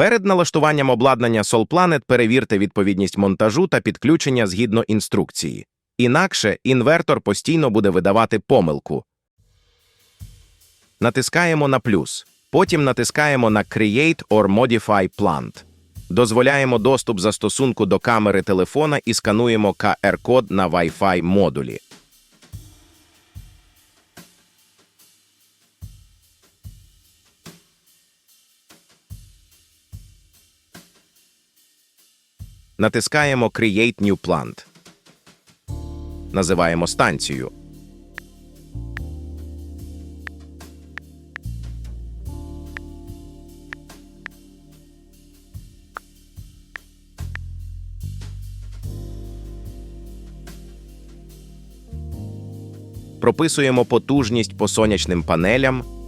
Перед налаштуванням обладнання SolPlanet перевірте відповідність монтажу та підключення згідно інструкції. Інакше інвертор постійно буде видавати помилку. Натискаємо на плюс. Потім натискаємо на Create or Modify Plant. Дозволяємо доступ застосунку до камери телефона і скануємо QR-код на Wi-Fi модулі. Натискаємо Create New Plant. Називаємо станцію. Прописуємо потужність по сонячним панелям.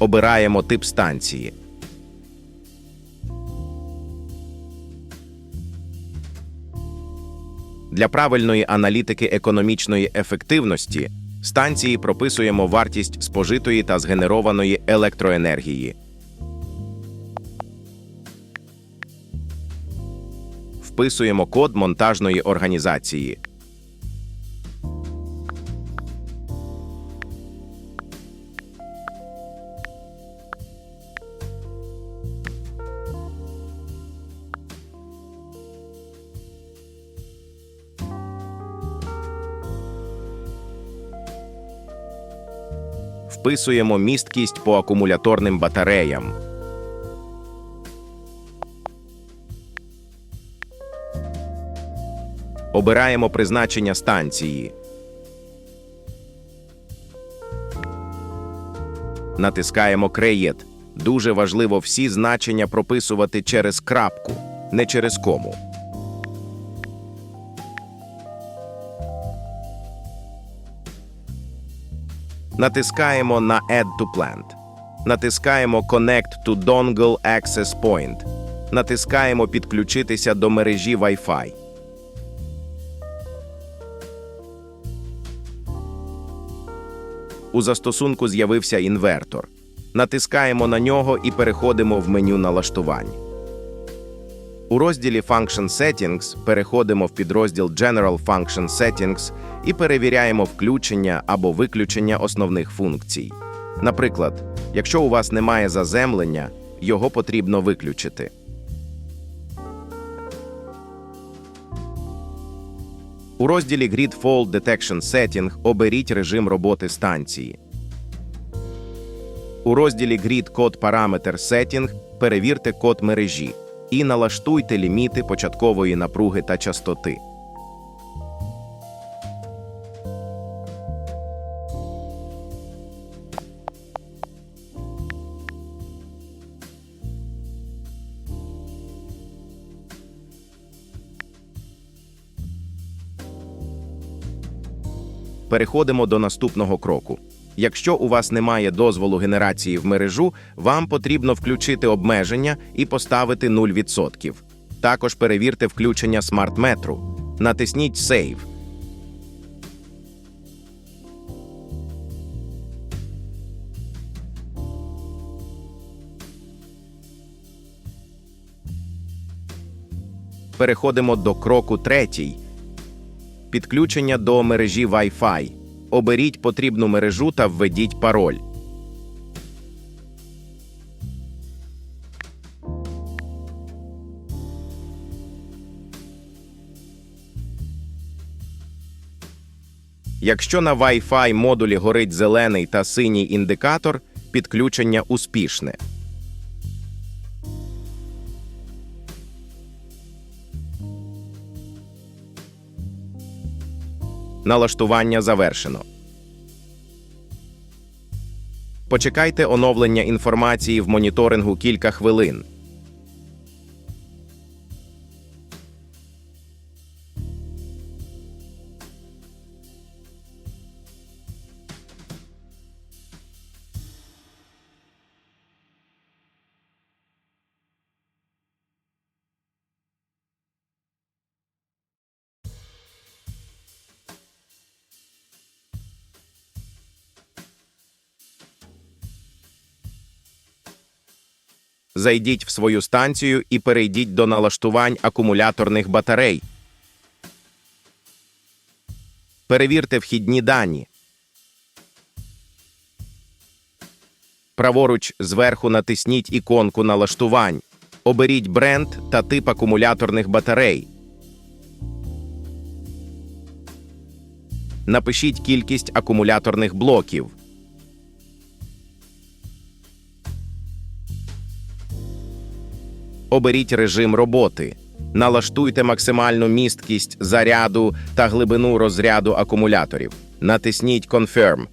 Обираємо тип станції. Для правильної аналітики економічної ефективності станції прописуємо вартість спожитої та згенерованої електроенергії. Вписуємо код монтажної організації. Вписуємо місткість по акумуляторним батареям. Обираємо призначення станції. Натискаємо Create. Дуже важливо всі значення прописувати через крапку, не через кому. Натискаємо на Add to Plant. Натискаємо Connect to Dongle Access Point. Натискаємо Підключитися до мережі Wi-Fi. У застосунку з'явився інвертор. Натискаємо на нього і переходимо в меню налаштувань. У розділі Function Settings переходимо в підрозділ General Function Settings і перевіряємо включення або виключення основних функцій. Наприклад, якщо у вас немає заземлення, його потрібно виключити. У розділі Grid Fault Detection Setting оберіть режим роботи станції. У розділі Grid Code Parameter Setting перевірте код мережі і налаштуйте ліміти початкової напруги та частоти. Переходимо до наступного кроку. Якщо у вас немає дозволу генерації в мережу, вам потрібно включити обмеження і поставити 0%. Також перевірте включення смарт-метру. Натисніть Save. Переходимо до кроку третій. Підключення до мережі Wi-Fi. Оберіть потрібну мережу та введіть пароль. Якщо на Wi-Fi модулі горить зелений та синій індикатор, підключення успішне. Налаштування завершено. Почекайте оновлення інформації в моніторингу кілька хвилин. Зайдіть в свою станцію і перейдіть до налаштувань акумуляторних батарей. Перевірте вхідні дані. Праворуч зверху натисніть іконку налаштувань. Оберіть бренд та тип акумуляторних батарей. Напишіть кількість акумуляторних блоків. Оберіть режим роботи. Налаштуйте максимальну місткість заряду та глибину розряду акумуляторів. Натисніть Confirm.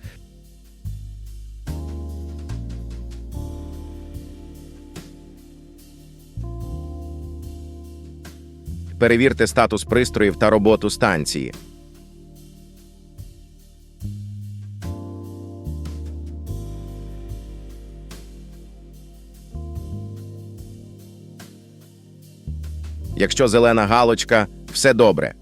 Перевірте статус пристроїв та роботу станції. Якщо зелена галочка, все добре.